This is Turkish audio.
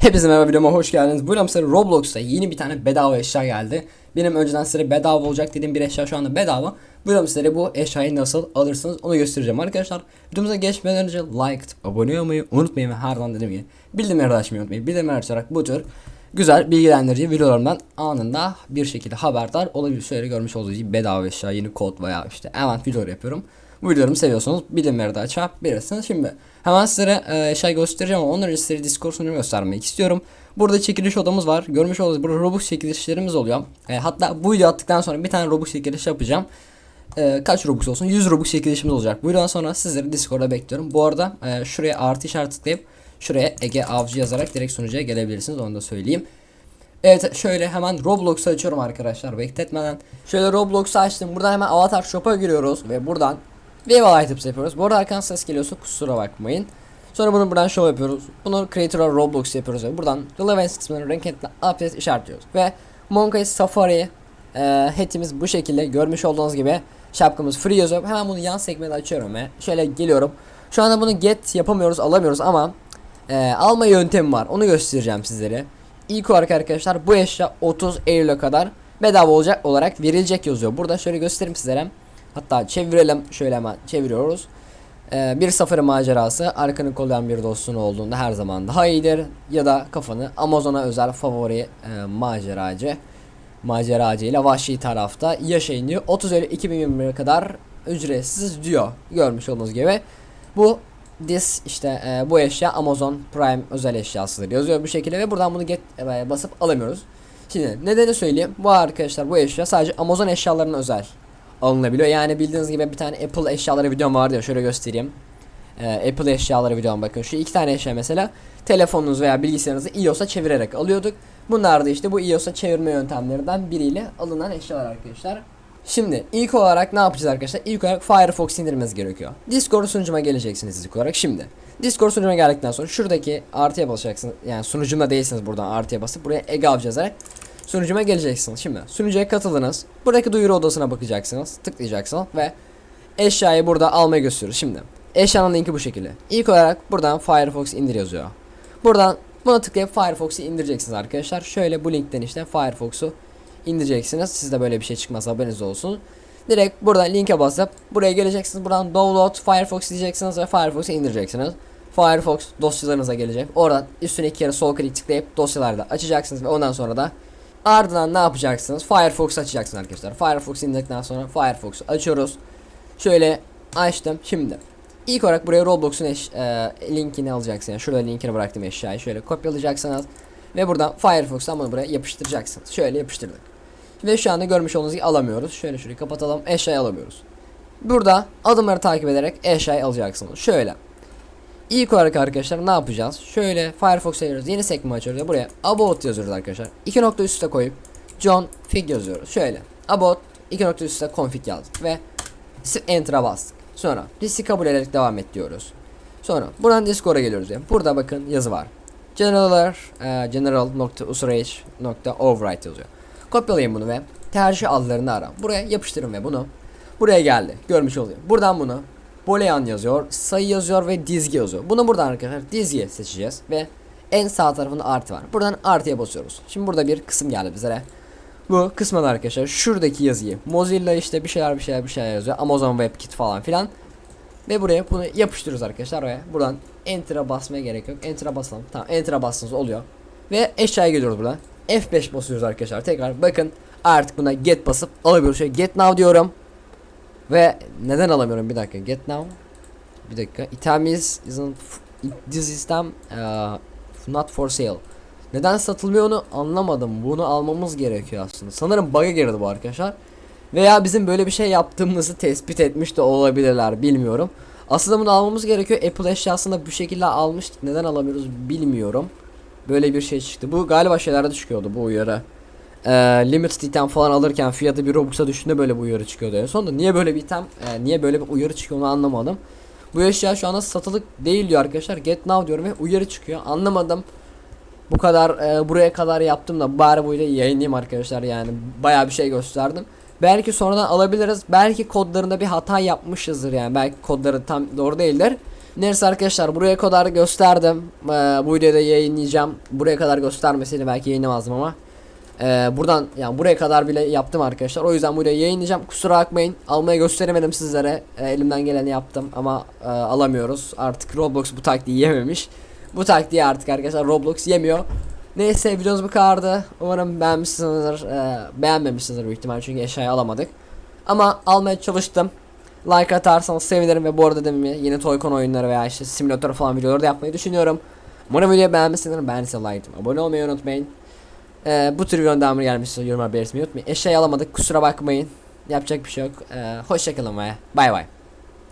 Hepinize merhaba videoma hoş geldiniz. Bugün size Roblox'ta yeni bir tane bedava eşya geldi. Benim önceden size bedava olacak dediğim bir eşya şu anda bedava. Bugün size bu eşyayı nasıl alırsınız onu göstereceğim arkadaşlar. Videomuza geçmeden önce like, abone olmayı unutmayın ve her zaman dediğim gibi bildirimleri açmayı unutmayın. Bildirimleri açarak bu tür güzel bilgilendirici videolarımdan anında bir şekilde haberdar olabilir. Şöyle görmüş olduğunuz gibi bedava eşya, yeni kod veya işte event videoları yapıyorum. Bu videolarımı seviyorsanız bildirimleri de açabilirsiniz. Şimdi hemen sizlere e, şey göstereceğim ama ondan önce size Discord sunumu göstermek istiyorum. Burada çekiliş odamız var. Görmüş olduğunuz burada Robux çekilişlerimiz oluyor. E, hatta bu video attıktan sonra bir tane Robux çekiliş yapacağım. E, kaç Robux olsun? 100 Robux çekilişimiz olacak. Bu videodan sonra sizleri Discord'a bekliyorum. Bu arada e, şuraya artı işaret tıklayıp şuraya Ege Avcı yazarak direkt sunucuya gelebilirsiniz. Onu da söyleyeyim. Evet şöyle hemen Roblox'u açıyorum arkadaşlar bekletmeden. Şöyle Roblox'u açtım. Buradan hemen Avatar Shop'a giriyoruz ve buradan Wave Items yapıyoruz. Bu arada arkadan ses geliyorsa kusura bakmayın. Sonra bunu buradan show yapıyoruz. Bunu Creator Roblox yapıyoruz ve buradan Relevance kısmını Ranked Update işaretliyoruz. Ve Monkey Safari e, hatimiz bu şekilde görmüş olduğunuz gibi şapkamız free yazıyor. Hemen bunu yan sekmede açıyorum ve şöyle geliyorum. Şu anda bunu get yapamıyoruz alamıyoruz ama e, alma yöntemi var. Onu göstereceğim sizlere. İlk olarak arkadaşlar bu eşya 30 Eylül'e kadar bedava olacak olarak verilecek yazıyor. Burada şöyle göstereyim sizlere. Hatta çevirelim şöyle hemen çeviriyoruz. Ee, bir safari macerası arkanı kollayan bir dostun olduğunda her zaman daha iyidir. Ya da kafanı Amazon'a özel favori e, maceracı maceracı ile vahşi tarafta yaşayın diyor. 30 Eylül 2021'e kadar ücretsiz diyor. Görmüş olduğunuz gibi. Bu this işte e, bu eşya Amazon Prime özel eşyasıdır yazıyor bu şekilde ve buradan bunu get e, basıp alamıyoruz. Şimdi nedeni söyleyeyim. Bu arkadaşlar bu eşya sadece Amazon eşyalarına özel alınabiliyor. Yani bildiğiniz gibi bir tane Apple eşyaları videom vardı ya şöyle göstereyim. Ee, Apple eşyaları videom bakın. Şu iki tane eşya mesela telefonunuz veya bilgisayarınızı iOS'a çevirerek alıyorduk. Bunlar da işte bu iOS'a çevirme yöntemlerinden biriyle alınan eşyalar arkadaşlar. Şimdi ilk olarak ne yapacağız arkadaşlar? İlk olarak Firefox indirmemiz gerekiyor. Discord sunucuma geleceksiniz ilk olarak şimdi. Discord sunucuma geldikten sonra şuradaki artıya basacaksınız. Yani sunucumda değilsiniz buradan artıya basıp buraya EGAV yazarak sunucuma geleceksiniz. Şimdi sunucuya katıldınız. Buradaki duyuru odasına bakacaksınız. Tıklayacaksınız ve eşyayı burada almayı gösteriyoruz. Şimdi eşyanın linki bu şekilde. İlk olarak buradan Firefox indir yazıyor. Buradan buna tıklayıp Firefox'u indireceksiniz arkadaşlar. Şöyle bu linkten işte Firefox'u indireceksiniz. Sizde böyle bir şey çıkmaz haberiniz olsun. Direkt buradan linke basıp buraya geleceksiniz. Buradan download Firefox diyeceksiniz ve Firefox'u indireceksiniz. Firefox dosyalarınıza gelecek. Oradan üstüne iki kere sol klik tıklayıp dosyalarda açacaksınız ve ondan sonra da Ardından ne yapacaksınız? Firefox açacaksınız arkadaşlar. Firefox indirdikten sonra Firefox'u açıyoruz. Şöyle açtım. Şimdi ilk olarak buraya Roblox'un eş, e, linkini alacaksınız. Yani şurada linkini bıraktım eşyayı. Şöyle kopyalayacaksınız. Ve buradan Firefox'tan bunu buraya yapıştıracaksınız. Şöyle yapıştırdık. Ve şu anda görmüş olduğunuz gibi alamıyoruz. Şöyle şurayı kapatalım. Eşyayı alamıyoruz. Burada adımları takip ederek eşyayı alacaksınız. Şöyle. İlk olarak arkadaşlar ne yapacağız? Şöyle Firefox'a giriyoruz. Yeni sekme açıyoruz. Buraya about yazıyoruz arkadaşlar. İki nokta üstte koyup John Fig yazıyoruz. Şöyle about iki nokta üstte config yazdık ve enter'a bastık. Sonra riski kabul ederek devam et diyoruz. Sonra buradan Discord'a geliyoruz. Yani. Burada bakın yazı var. Generalar e, general.usage.override yazıyor. Kopyalayın bunu ve tercih adlarını ara. Buraya yapıştırın ve bunu buraya geldi. Görmüş oluyor. Buradan bunu Boolean yazıyor, sayı yazıyor ve dizgi yazıyor. Bunu buradan arkadaşlar dizgi seçeceğiz ve en sağ tarafında artı var. Buradan artıya basıyoruz. Şimdi burada bir kısım geldi bizlere. Bu kısmada arkadaşlar şuradaki yazıyı Mozilla işte bir şeyler bir şeyler bir şeyler yazıyor. Amazon WebKit falan filan. Ve buraya bunu yapıştırıyoruz arkadaşlar ve buradan Enter'a basmaya gerek yok. Enter'a basalım. Tamam Enter'a bastınız oluyor. Ve eşyaya geliyoruz buradan. F5 basıyoruz arkadaşlar. Tekrar bakın artık buna get basıp alabiliyoruz. Şöyle get now diyorum. Ve neden alamıyorum? Bir dakika get now. Bir dakika. İtem is isn't this system uh, not for sale. Neden satılmıyor onu anlamadım. Bunu almamız gerekiyor aslında. Sanırım bug'a girdi bu arkadaşlar. Veya bizim böyle bir şey yaptığımızı tespit etmiş de olabilirler bilmiyorum. Aslında bunu almamız gerekiyor. Apple eşyasında bu şekilde almıştık neden alamıyoruz bilmiyorum. Böyle bir şey çıktı. Bu galiba şeylerde çıkıyordu bu uyarı e, limited item falan alırken fiyatı bir Robux'a düştüğünde böyle bir uyarı çıkıyordu en sonunda. Niye böyle bir item, e, niye böyle bir uyarı çıkıyor onu anlamadım. Bu eşya şu anda satılık değil diyor arkadaşlar. Get now diyorum ve uyarı çıkıyor. Anlamadım. Bu kadar e, buraya kadar yaptım da bari bu yayınlayayım arkadaşlar yani bayağı bir şey gösterdim. Belki sonradan alabiliriz. Belki kodlarında bir hata yapmışızdır yani. Belki kodları tam doğru değildir. Neyse arkadaşlar buraya kadar gösterdim. Ee, bu videoda yayınlayacağım. Buraya kadar göstermeseydi belki yayınlamazdım ama. Ee, buradan yani buraya kadar bile yaptım arkadaşlar. O yüzden buraya yayınlayacağım. Kusura bakmayın. Almaya gösteremedim sizlere. Ee, elimden geleni yaptım ama e, alamıyoruz. Artık Roblox bu taktiği yememiş. Bu taktiği artık arkadaşlar Roblox yemiyor. Neyse videomuz bu kadardı. Umarım beğenmişsinizdir. Ee, beğenmemişsinizdir büyük ihtimal çünkü eşyayı alamadık. Ama almaya çalıştım. Like atarsanız sevinirim ve bu arada dedim ya yeni Toy-Con oyunları veya işte simülatör falan videoları da yapmayı düşünüyorum. Umarım videoyu beğenmişsinizdir. Beğendiyseniz like atın. Abone olmayı unutmayın. Ee, bu tür videonun devamı gelmişse yorumlar belirtmeyi unutmayın. Eşyayı alamadık kusura bakmayın. Yapacak bir şey yok. Ee, hoşçakalın ve bay bay.